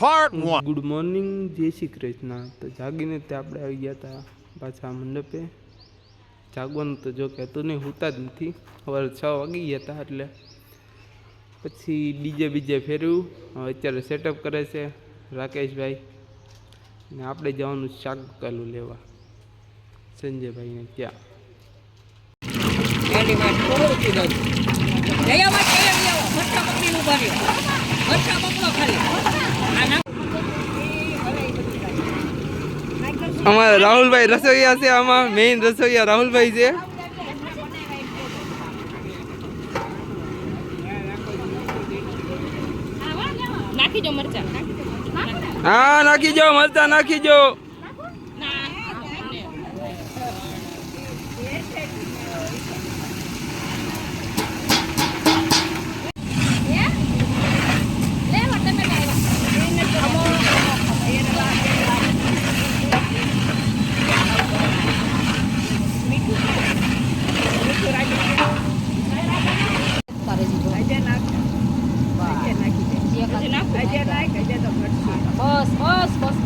Part 1. Good morning જય શ્રી કૃષ્ણ. તો જાગીને તે આપણે આવી ગયા હતા પાછા મંડપે. જાગવાનું તો જો કે હતું નહીં હોતા જ નથી. સવારે છ વાગી ગયા હતા એટલે. પછી ડીજે બીજે ફેર્યું. હવે અત્યારે સેટઅપ કરે છે રાકેશભાઈ. ને આપણે જવાનું શાક કાલું લેવા. સંજયભાઈને ત્યાં. મરચા ખાલી આ નાખ અમારા રાહુલભાઈ રસોઈયા છે આમાં મેઇન રસોઈયા રાહુલભાઈ છે. હા નાખી જો મરચા. નાખી જો બસ બસ બસ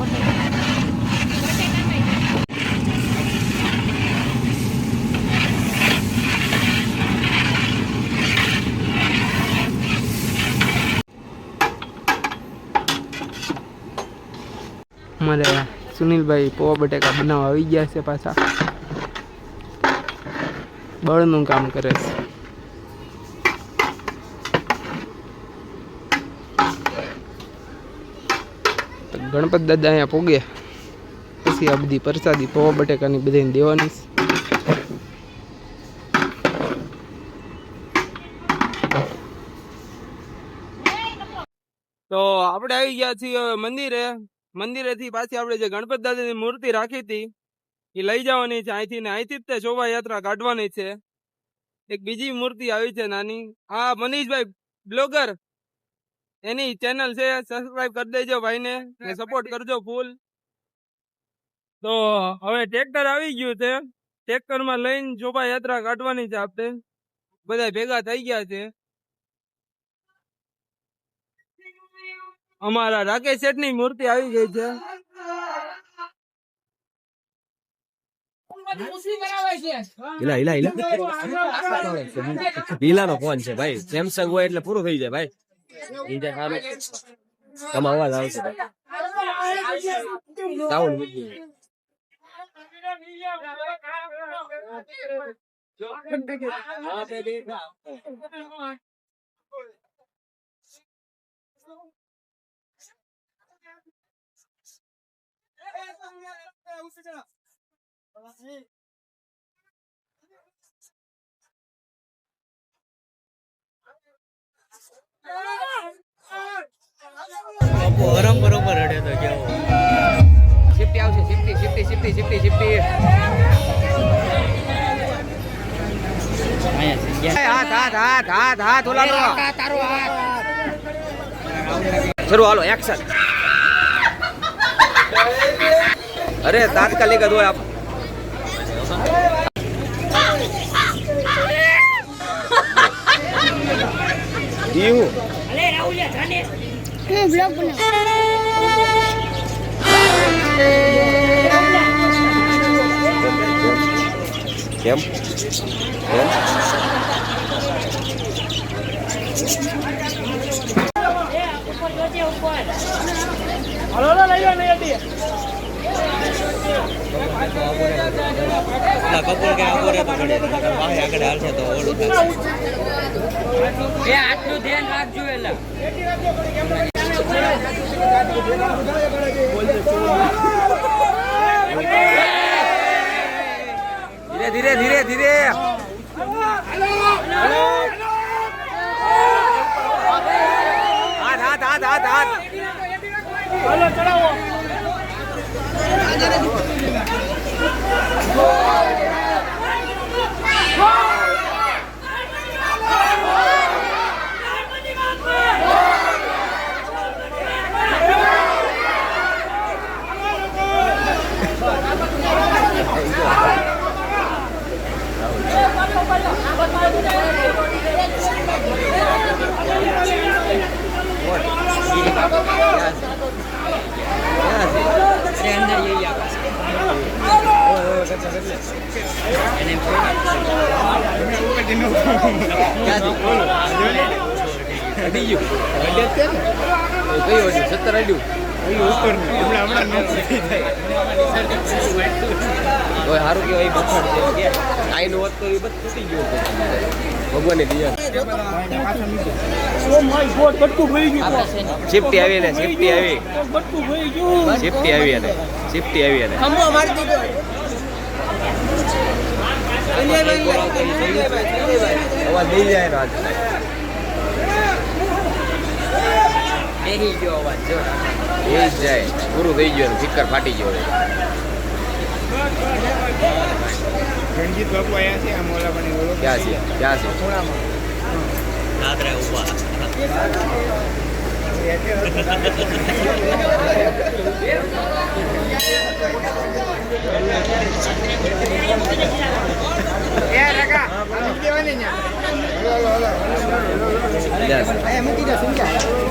અમારે સુનિલભાઈ પોવા બટેકા બનાવવા આવી ગયા છે પાછા. બળનું કામ કરે છે. ગણપત દાદા અહીંયા પોગે. પછી આ બધી પ્રસાદી, પૌવા બટેકાની બધાને દેવાની. તો આપણે આવી ગયા છીએ મંદિરે. મંદિરેથી પાછી આપણે જે ગણપત દાદાની મૂર્તિ રાખી હતી, એ લઈ જવાની છે અહીંથી ને અહીંથી જ તે શોભાયાત્રા કાઢવાની છે. એક બીજી મૂર્તિ આવી છે નાની. આ મનીષભાઈ બ્લોગર એની ચેનલ છે સબસ્ક્રાઇબ કરી દેજો ભાઈને ને સપોર્ટ કરજો ફૂલ તો હવે ટ્રેક્ટર આવી ગયું છે. ટ્રેક્ટરમાં લઈને શોભાયાત્રા કાઢવાની છે આપણે. બધા ભેગા થઈ ગયા છે. અમારા રાકેશ શેઠની મૂર્તિ આવી ગઈ છે. હિલા હિલા ફોન છે ભાઈ. સેમસંગ હોય એટલે પૂરું થઈ જાય ભાઈ. ઈ જાય સારું તમે અવાજ આવશે સાઉન્ડ મૂકી દે. ગરમ બરોબર હડે તો કેવો? શિફ્ટી આવશે શિફ્ટી શિફ્ટી શિફ્ટી શિફ્ટી શિફ્ટી હાથ હાથ હાથ હાથ હાથ ઓલાનો તારો હાથ. શરૂ હાલો એક્શન અરે તાત્કાલિક જ હોય આપ. હું અલે રાહુલિયા જાને. કેમ? કેમ? ઉપર જોજે ઉપર. ના કપૂર કે આવો રે તો ઘડે વાહે આગળ હાલશે તો ઓલું એ આટલું ધ્યાન રાખજો એલા. ધીરે ધીરે ધીરે ધીરે. અડી ગયું. અડ્યા છે ને કયું અડ્યું. સત્તર અડ્યું સારું કેવાય બફાટ છે. આઈનું હોત તો ભગવાનની દિયા. સેફટી આવી આવી. સેફટી આવી ને સેફટી નહીં જાય આજ બેહી ગયો અવાજ પૂરું થઈ ગયું ફિક્કર ફાટી ગયો. રણજીત બાપુ આયા છે દાદરા ઊભા Ayah mesti dah sungai.